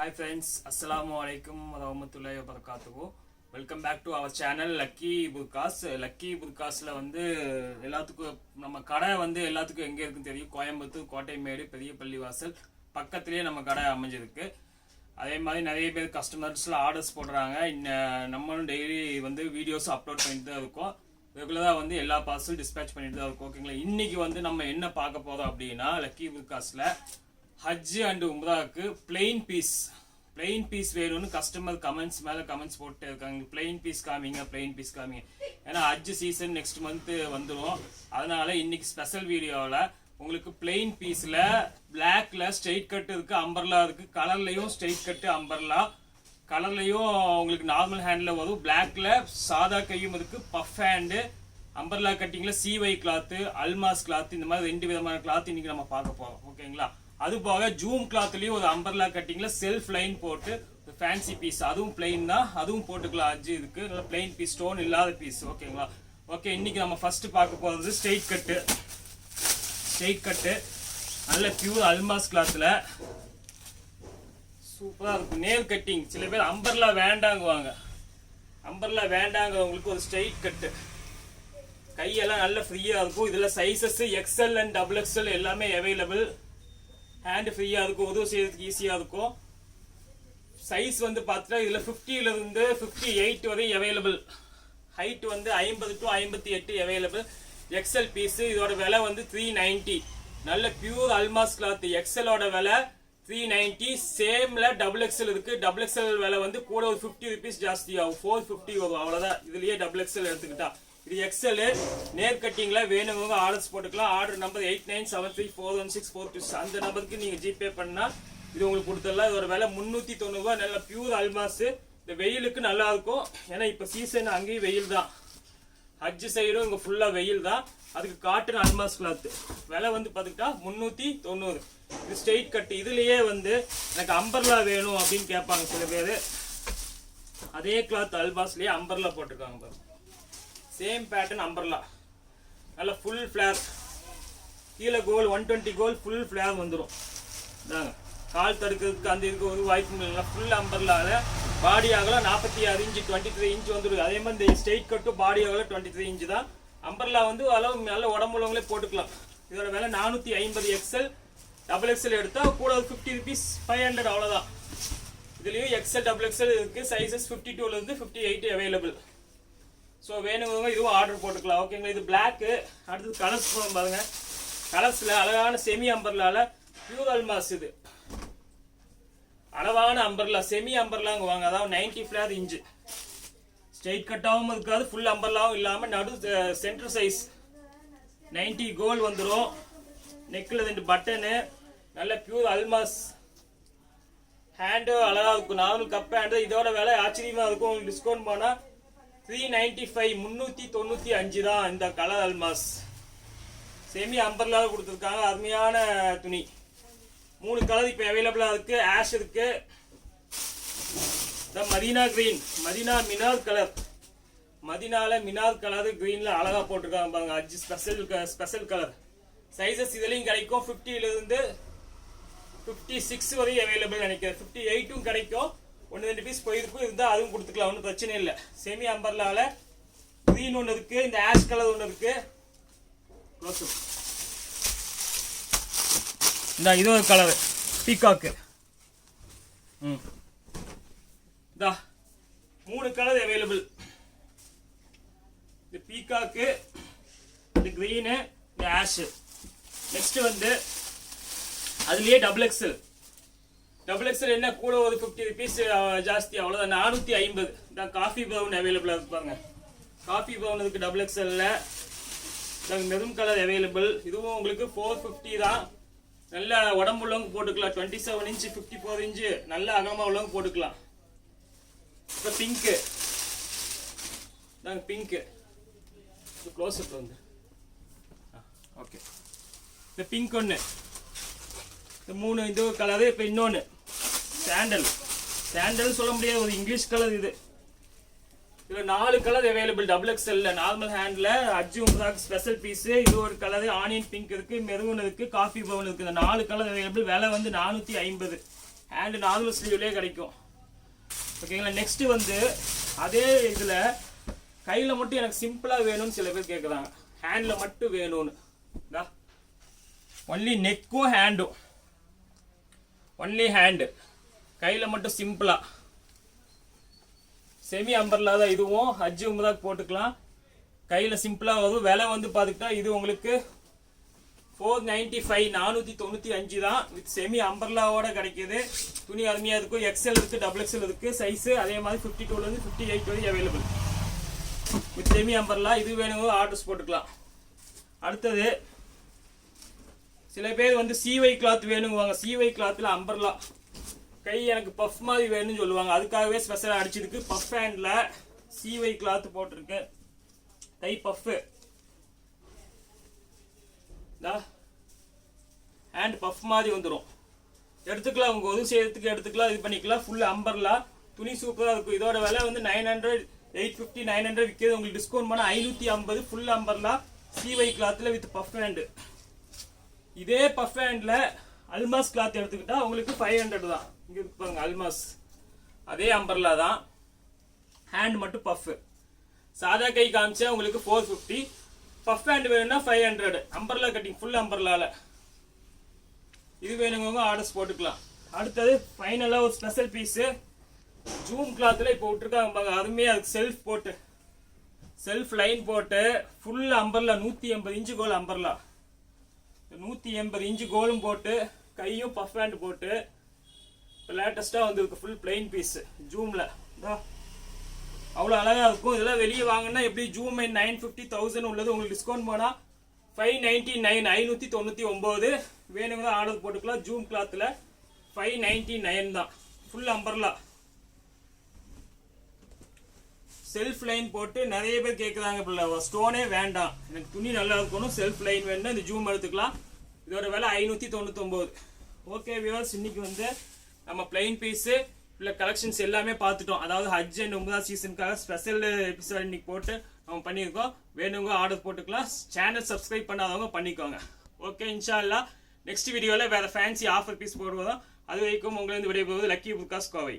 Hi friends அஸ்ஸலாமு அலைக்கும் வரமத்துல்லாஹி வபரகாத்துஹு welcome back to our channel Lucky Burqas Lucky புர்காஸில் வந்து எல்லாத்துக்கும் நம்ம கடை வந்து எல்லாத்துக்கும் எங்கே இருக்குன்னு தெரியும். கோயம்புத்தூர் கோட்டைமேடு பெரிய பள்ளிவாசல் பக்கத்துலேயே நம்ம கடை அமைஞ்சிருக்கு. அதே மாதிரி நிறைய பேர் கஸ்டமர்ஸில் ஆர்டர்ஸ் போடுறாங்க. இன்ன நம்மளும் டெய்லி வந்து வீடியோஸ் அப்லோட் பண்ணிட்டு தான் இருக்கோம். ரெகுலராக வந்து எல்லா பார்சல் டிஸ்பேச் பண்ணிட்டு தான் இருக்கும். ஓகேங்களா? இன்னைக்கு வந்து நம்ம என்ன பார்க்க போகிறோம் அப்படின்னா லக்கி புர்காஸில் ஹஜ் அண்ட் உம்ராவுக்கு பிளெயின் பீஸ் பிளெயின் பீஸ் வேணும்னு கஸ்டமர் கமெண்ட்ஸ் மேலே கமெண்ட்ஸ் போட்டு இருக்காங்க. பிளெயின் பீஸ் காமிங்க பிளெயின் பீஸ் காமிங்க. ஏன்னா ஹஜ் சீசன் நெக்ஸ்ட் மந்த்து வந்துடும் அதனால இன்னைக்கு ஸ்பெஷல் வீடியோவில் உங்களுக்கு பிளெயின் பீஸில் பிளாக்ல ஸ்ட்ரெயிட் கட் இருக்கு அம்பர்லா இருக்கு. கலர்லையும் ஸ்ட்ரெயிட் கட்டு அம்பர்லா கலர்லையும் உங்களுக்கு நார்மல் ஹேண்டில் வரும். பிளாக்ல சாதா கையும் இருக்கு பஃப் ஹேண்டு அம்பர்லா கட்டிங்கில் சிவை கிளாத்து அல்மாஸ் கிளாத்து இந்த மாதிரி ரெண்டு விதமான கிளாத் இன்னைக்கு நம்ம பார்க்க போகிறோம் ஓகேங்களா அது போக ஜூம் கிளாத்லயும் ஒரு அம்பர்லா கட்டிங்ல செல்ஃப் லைன் போட்டு ஃபேன்சி பீஸ் அதுவும் பிளெயின் தான். அதுவும் போட்டுக்கலாம். அஜ் இதுக்கு நல்லா பிளெயின் பீஸ் ஸ்டோன் இல்லாத பீஸ் ஓகேங்களா ஓகே இன்னைக்கு நம்ம ஃபர்ஸ்ட் பார்க்க போறது ஸ்ட்ரெயிட் கட்டு ஸ்ட்ரெயிட் கட்டு நல்ல பியூர் அல்மாஸ் கிளாத்ல சூப்பரா இருக்கும் நேல் கட்டிங் சில பேர் அம்பர்லா வேண்டாங்குவாங்க. அம்பர்லா வேண்டாங்கிறவங்களுக்கு ஒரு ஸ்ட்ரெயிட் கட்டு கையெல்லாம் நல்ல ஃப்ரீயா இருக்கும். இதுல sizes XL and double XL எல்லாமே அவைலபிள் ஹேண்டு ஃப்ரீயாக இருக்கும் உதவி செய்யறதுக்கு ஈஸியாக இருக்கும் சைஸ் வந்து பார்த்தா இதில் 50 ல இருந்து 58 எயிட் வரையும் அவைலபிள் ஹைட் வந்து ஐம்பது டு ஐம்பத்தி எட்டு அவைலபிள் எக்ஸ்எல் பீஸு இதோட விலை வந்து த்ரீ நைன்டி நல்ல பியூர் அல்மாஸ் கிளாத் எக்ஸலோட விலை த்ரீ நைன்டி சேமில் டபுள் எக்ஸ்எல் இருக்குது டபுள் எக்ஸ்எல் விலை வந்து கூட ஒரு ஃபிஃப்டி ருபீஸ் ஜாஸ்தி ஆகும். ஃபோர் ஃபிஃப்டி வரும். அவ்வளோதான் இதுலேயே டபுள் எக்ஸ்எல் எடுத்துக்கிட்டா. இது எக்ஸல் நேர் கட்டிங்ல வேணுங்க ஆர்டர்ஸ் போட்டுக்கலாம். Order number eight nine seven three four one six four two அந்த நம்பருக்கு நீங்க ஜிபே பண்ணா இது உங்களுக்கு கொடுத்துடலாம். இதோட விலை முந்நூத்தி தொண்ணூறு ரூபாய் நல்ல பியூர் அல்மாஸ் இந்த வெயிலுக்கு நல்லா இருக்கும். ஏன்னா இப்ப சீசன் அங்கேயும் வெயில் தான். ஹஜ் சைடும் இங்க ஃபுல்லா வெயில் தான். அதுக்கு காட்டன் அல்மாஸ் கிளாத் விலை வந்து பாத்துக்கிட்டா முந்நூத்தி தொண்ணூறு. இது ஸ்ட்ரெயிட் கட் இதுலயே வந்து எனக்கு அம்பர்லா வேணும் அப்படின்னு கேட்பாங்க சில பேர். அதே கிளாத் அல்பாஸ்லயே அம்பர்லா போட்டிருக்காங்க பாருங்க. சேம் பேட்டர்ன் அம்பர்லா நல்ல ஃபுல் ஃபிளேர் கீழே கோல் ஒன் டுவெண்ட்டி கோல் ஃபுல் ஃபிளேர் வந்துடும் இதாங்க கால் தடுக்கிறதுக்கு அந்த இதுக்கு ஒரு வாய்ப்பு இல்லை. ஃபுல் அம்பர்லாவில் பாடி ஆகலாம் நாற்பத்தி ஆறு இன்ச்சு டுவெண்ட்டி த்ரீ இன்ச் வந்துடும் அதே மாதிரி இந்த ஸ்ட்ரெயிட் கட்டும் பாடி ஆகலாம் டுவெண்ட்டி த்ரீ இன்ச்சு தான். அம்பர்லா வந்து அளவு நல்ல உடம்புள்ளவங்களே போட்டுக்கலாம். இதோட விலை நானூற்றி ஐம்பது எக்ஸ்எல் டபுள் எக்ஸ்எல் எடுத்தால் கூட ஒரு ஃபிஃப்டி ருபீஸ் ஃபைவ் ஹண்ட்ரட் அவ்வளோதான் இதுலேயும் எக்ஸ்எல் டபுள் எக்ஸ்எல் இருக்குது சைஸஸ் ஃபிஃப்டி டூலேருந்து ஃபிஃப்டி எயிட் அவைலபிள் ஸோ வேணுங்கிறவங்க இதுவும் ஆர்டர் போட்டுக்கலாம். ஓகேங்களா இது பிளாக்கு அடுத்தது கலர்ஸ் பாருங்க. கலர்ஸில் அழகான செமி அம்பர்லால பியூர் அல்மாஸ் இது. அளவான அம்பர்லா செமி அம்பர்லாங்க வாங்க. அதாவது நைன்டி ஃபிளார் இன்ச்சு ஸ்ட்ரெயிட் கட்டாகவும் இருக்காது ஃபுல் அம்பர்லாவும் இல்லாமல் நடு சென்டர் சைஸ் நைன்டி கோல் வந்துடும் நெக்கில் ரெண்டு பட்டனு நல்ல பியூர் அல்மாஸ் ஹேண்டு அழகாக இருக்கும். நார்மல் கப் ஹேண்டு இதோட விலை ஆச்சரியமாக இருக்கும். உங்களுக்கு டிஸ்கவுண்ட் போனால் த்ரீ நைன்டி ஃபைவ் முந்நூற்றி தொண்ணூற்றி அஞ்சு தான் இந்த கலர் அல்மாஸ். செமி அம்பர்லாவது கொடுத்துருக்காங்க. அருமையான துணி. மூணு கலர் இப்போ அவைலபிளாக இருக்குது ஆஷ் இருக்கு. இந்த மதீனா க்ரீன் மதீனா மினார் கலர் மதினால மினார் கலர் க்ரீனில் அழகா போட்டிருக்காங்க பாருங்க. அஞ்சு ஸ்பெஷல் ஸ்பெஷல் கலர் சைஸஸ் இதுலேயும் கிடைக்கும். ஃபிஃப்டியிலேருந்து ஃபிஃப்டி சிக்ஸ் வரையும் அவைலபிள் நினைக்கிறேன். ஃபிஃப்டி எயிட்டும் கிடைக்கும். ஒன்று ரெண்டு பீஸ் போயிருக்கும். இருந்தால் அதுவும் கொடுத்துக்கலாம். ஒன்றும் பிரச்சனை இல்லை. செமி அம்பர்லாவில் க்ரீன் ஒன்று இருக்குது இந்த ஆஷ் கலர் ஒன்று இருக்குது க்ளோஸ் இந்த இது ஒரு கலர் பீகாக்கு ம். இதா மூணு கலர் அவைலபிள் இந்த பீகாக்கு இந்த க்ரீனு இந்த ஆஷு நெக்ஸ்ட்டு வந்து அதுலேயே டபுள் எக்ஸல் டபுள் எக்ஸல் என்ன கூட ஒரு ஃபிஃப்டி ருபீஸ் ஜாஸ்தி அவ்வளோதான் நானூற்றி ஐம்பது. தான் காஃபி பவுன் அவைலபிளாக இருப்பாங்க காஃபி பவுனுக்கு டபுள் எக்ஸல்ல மெரூன் கலர் அவைலபிள் இதுவும் உங்களுக்கு ஃபோர் ஃபிஃப்டி தான். நல்ல உடம்பு உள்ளவங்க போட்டுக்கலாம். Twenty seven inch fifty four inch நல்ல அகமாக உள்ளவங்க போட்டுக்கலாம். இப்போ பிங்க்கு நாங்கள் பிங்க்கு க்ளோஸ் அப் வந்து. ஓகே இந்த பிங்க் ஒன்று இந்த மூணு இது கலரு இப்போ இன்னொன்று சாண்டல் சாண்டல் சொல்ல முடியாது ஒரு இங்கிலீஷ் கலர் இது. இதுல நாலு கலர் அவைலபிள் டபுள் எக்ஸ்எல்ல நார்மல் ஹேண்ட்ல அஜு உம்ராக் ஸ்பெஷல் பீஸ் இது ஒரு கலர் ஆனியன் பிங்க் இருக்கு மெருவன் இருக்கு காஃபி பவுன் இருக்கு. இந்த நாலு கலர் அவைலபிள் விலை வந்து நானூத்தி ஐம்பது. ஹேண்டு நார்மல் ஸ்லீவ்லேயே கிடைக்கும். ஓகேங்களா நெக்ஸ்ட் வந்து அதே இதில் கையில் மட்டும் எனக்கு சிம்பிளாக வேணும்னு சில பேர் கேட்குறாங்க ஹேண்டில் மட்டும் வேணும்னு. ஒன்லி நெக்கும் ஹேண்டும் ஒன்லி ஹேண்டு கையில் மட்டும் சிம்பிளாக செமி அம்பர்லா தான் இதுவும். ஹஜ்ஜு உமதாக்கு போட்டுக்கலாம். கையில் சிம்பிளாக வரும். விலை வந்து பார்த்துக்கிட்டா இது உங்களுக்கு ஃபோர் நைன்டி ஃபைவ் நானூற்றி தொண்ணூற்றி அஞ்சு தான். வித் செமி அம்பர்லாவோட கிடைக்கிது. துணி அருமையாக இருக்கும். எக்ஸ்எல் இருக்குது டபுள் எக்ஸ்எல் இருக்குது சைஸு அதே மாதிரி ஃபிஃப்டி டூலேருந்து ஃபிஃப்டி எயிட் வரைக்கும் அவைலபிள் வித் செமி அம்பர்லா இது வேணும் ஆர்டர்ஸ் போட்டுக்கலாம். அடுத்தது சில பேர் வந்து சிவை கிளாத் வேணுங்குவாங்க. சிவை கிளாத்தில் அம்பர்லா கை எனக்கு பஃப் மாதிரி வேணும்னு சொல்லுவாங்க. அதுக்காகவே ஸ்பெஷலாக அடிச்சிருக்கு. பஃப் ஹேண்டில் சிவை கிளாத் போட்டிருக்கு கை பஃப்பு ஹேண்ட் பஃப் மாதிரி வந்துடும் எடுத்துக்கலாம். உங்கள் உதவி செய்யறதுக்கு எடுத்துக்கலாம். இது பண்ணிக்கலாம். ஃபுல் அம்பர்லா துணி சூப்பராக இருக்கும். இதோட விலை வந்து nine hundred eight fifty nine hundred விற்கிறது. உங்களுக்கு டிஸ்கவுண்ட் பண்ணால் ஐநூற்றி ஐம்பது ஃபுல் அம்பர்லா சிவை கிளாத்தில் வித் பஃப் ஹேண்டு இதே பஃப் ஹேண்டில் அல்மாஸ் கிளாத் எடுத்துக்கிட்டால் உங்களுக்கு ஃபைவ் ஹண்ட்ரட் தான். இங்கே இருக்கு பாருங்க அல்மாஸ் அதே அம்பர்லா தான். ஹேண்ட் மட்டும் பஃப்பு சாதா கை காமிச்சா உங்களுக்கு ஃபோர் ஃபிஃப்டி பஃப் ஹேண்ட் வேணும்னா five hundred umbrella cutting full அம்பர்லாவில் இது வேணுங்கவங்க ஆர்டர்ஸ் போட்டுக்கலாம். அடுத்தது ஃபைனலாக ஒரு ஸ்பெஷல் பீஸு ஜூம் கிளாத்தில் இப்போ விட்டுருக்காங்க பாருங்க அருமையாக அதுக்கு செல்ஃப் போட்டு. செல்ஃப் லைன் போட்டு ஃபுல் அம்பர்லா நூற்றி எண்பது இன்ச்சு கோல் அம்பர்லா நூற்றி எண்பது இன்ச்சு கோலும் போட்டு கையும் பஃப் ஹேண்ட் போட்டு லேட்டஸ்ட்டாக வந்திருக்கு ஃபுல் பிளெயின் பீஸ் ஜூமில் அவ்வளோ அழகாக இருக்கும். இதெல்லாம் வெளியே வாங்கினா எப்படி? ஜூம் நைன் ஃபிஃப்டி தௌசண்ட் உள்ளது. உங்களுக்கு டிஸ்கவுண்ட் போனால் ஃபைவ் நைன்டி நைன் ஐநூற்றி தொண்ணூற்றி ஒம்பது வேணுங்க ஆர்டர் போட்டுக்கலாம். ஜூம் கிளாத்தில் ஃபைவ் நைன்டி நைன் தான். ஃபுல் அம்பர்லா செல்ஃப் லைன் போட்டு நிறைய பேர் கேட்குறாங்க இப்போ ஸ்டோனே வேண்டாம். எனக்கு துணி நல்லா இருக்கணும். செல்ஃப் லைன் வேணும்னா இந்த ஜூம் எடுத்துக்கலாம். இதோட விலை ஐநூற்றி தொண்ணூத்தொம்பது ஓகே வியூவர்ஸ் இன்னைக்கு வந்து நம்ம பிளைன் பீஸு இல்லை கலெக்ஷன்ஸ் எல்லாமே பார்த்துட்டோம். அதாவது ஹஜ் அண்ட் ஒன்பதாம் சீசனுக்காக ஸ்பெஷல் எபிசோட் இன்னைக்கு போட்டு நம்ம பண்ணியிருக்கோம். வேணுங்க ஆர்டர் போட்டுக்கலாம். சேனல் சப்ஸ்கிரைப் பண்ணாதவங்க பண்ணிக்கோங்க. ஓகே இன்ஷா அல்லா நெக்ஸ்ட் வீடியோவில் வேறு ஃபேன்சி ஆஃபர் பீஸ் போடுவோம். அது வரைக்கும் உங்களை விடைபெறுவது லக்கி புர்காஸ் கோவை.